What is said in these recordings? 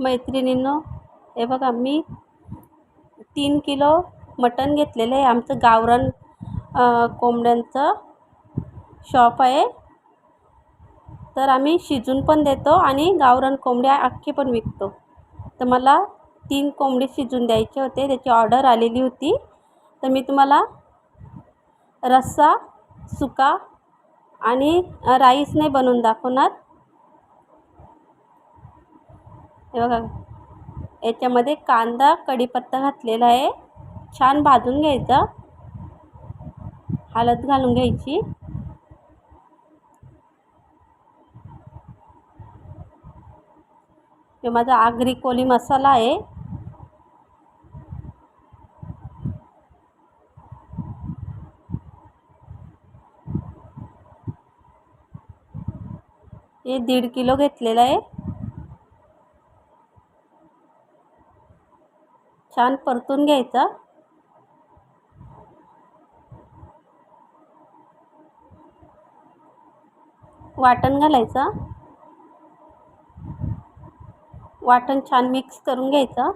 मैत्रिणींनो हे बघा मी तीन किलो मटण घेतलेलं आहे. आमचं गावरान कोंबड्यांचं शॉप आहे. तर आम्ही शिजून पण देतो आणि गावरान कोंबड्या अख्खे पण विकतो. तर मला तीन कोंबडी शिजून द्यायचे होते. त्याची ऑर्डर आलेली होती. तर मी तुम्हाला रस्सा सुका आणि राईसने बनवून दाखवणार. हे बघा. याच्यामध्ये कांदा कढीपत्ता घातलेला आहे. छान भाजून घ्यायचा. हळद घालून घ्यायची. हे माझा आगरी कोली मसाला आहे. हे दीड किलो घेतलेलं आहे. छान परतून घ्यायचा. वाटण घालायचं. वाटण छान मिक्स करून घ्यायचं.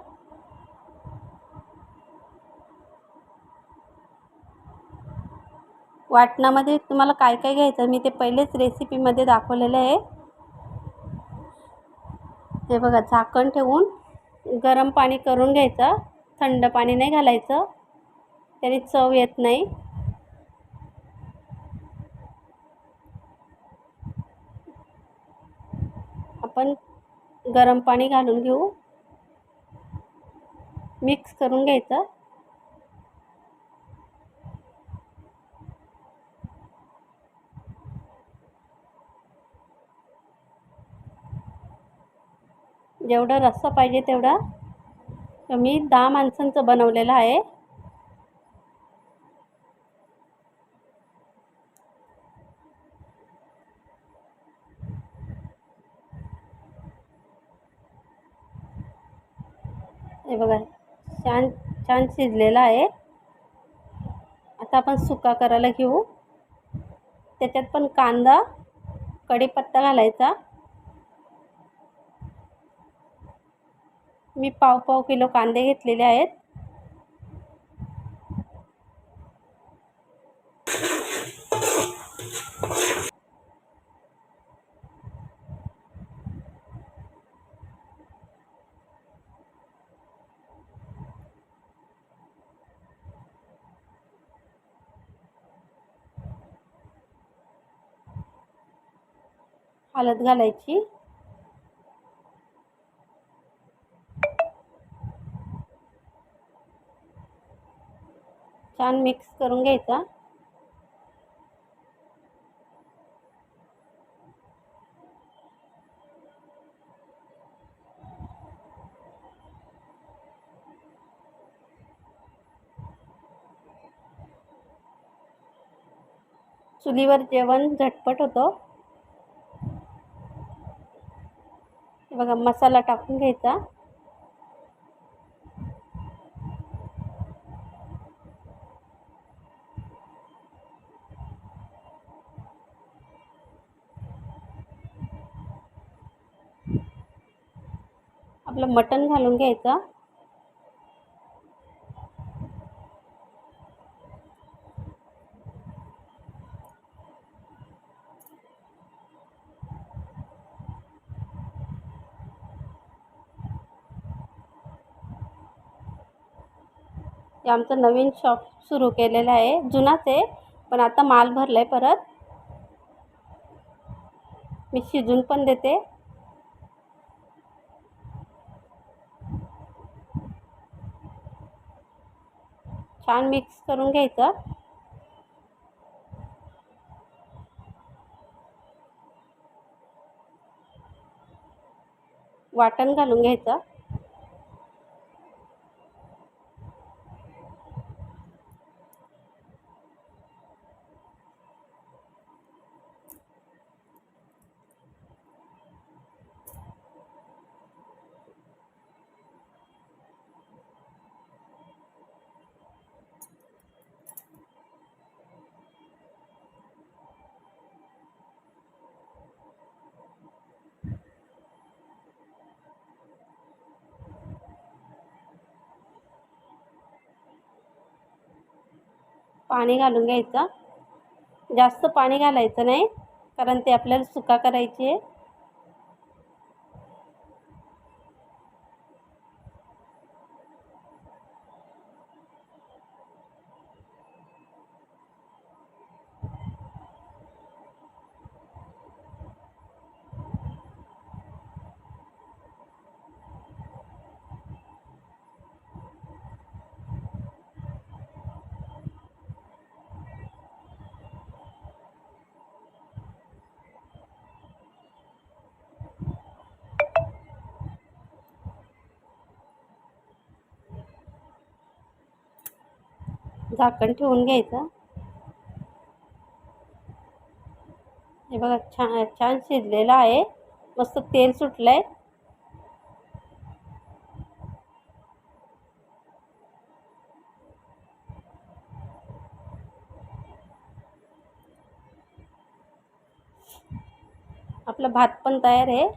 वाटणामध्ये तुम्हाला काय काय घ्यायचं मी ते पहिलेच रेसिपीमध्ये दाखवलेलं आहे. हे बघा झाकण ठेवून गरम पाणी करून घ्यायचं. थंड पाणी नाही घालायचं. त्याने चव येत नाही. आपण गरम पाणी घालून घेऊ. मिक्स करून घ्यायचं. जेवढं रस्सा पाहिजे तेवढा मी दहा माणसांचं बनवलेलं आहे. हे बघा छान छान शिजलेला आहे. आता आपण सुका करायला घेऊ. त्याच्यात पण कांदा कढीपत्ता घालायचा. मी पाव पाव किलो कांदे घेतलेले आहेत. हळद घालायची. छान मिक्स करून घ्यायचा. चुलीवर जेवण झटपट होतं. बघा मसाला टाकून घ्यायचा. आपलं मटण घालून घ्यायचं. हे आमचं नवीन शॉप सुरू केलेलं आहे. जुनाच आहे पण आता माल भरला आहे परत. मी शिजून पण देते. छान मिक्स करून घ्यायचं. वाटण घालून घ्यायचं. पाणी घालून घ्यायचं. जास्त पाणी घालायचं नाही कारण ते आपल्याला सुका करायची आहे. झाकण ठेवून घ्यायचं. हे बघा छान छान शिजलेलं आहे. मस्त तेल सुटलं आहे आपला भात पण तयार आहे.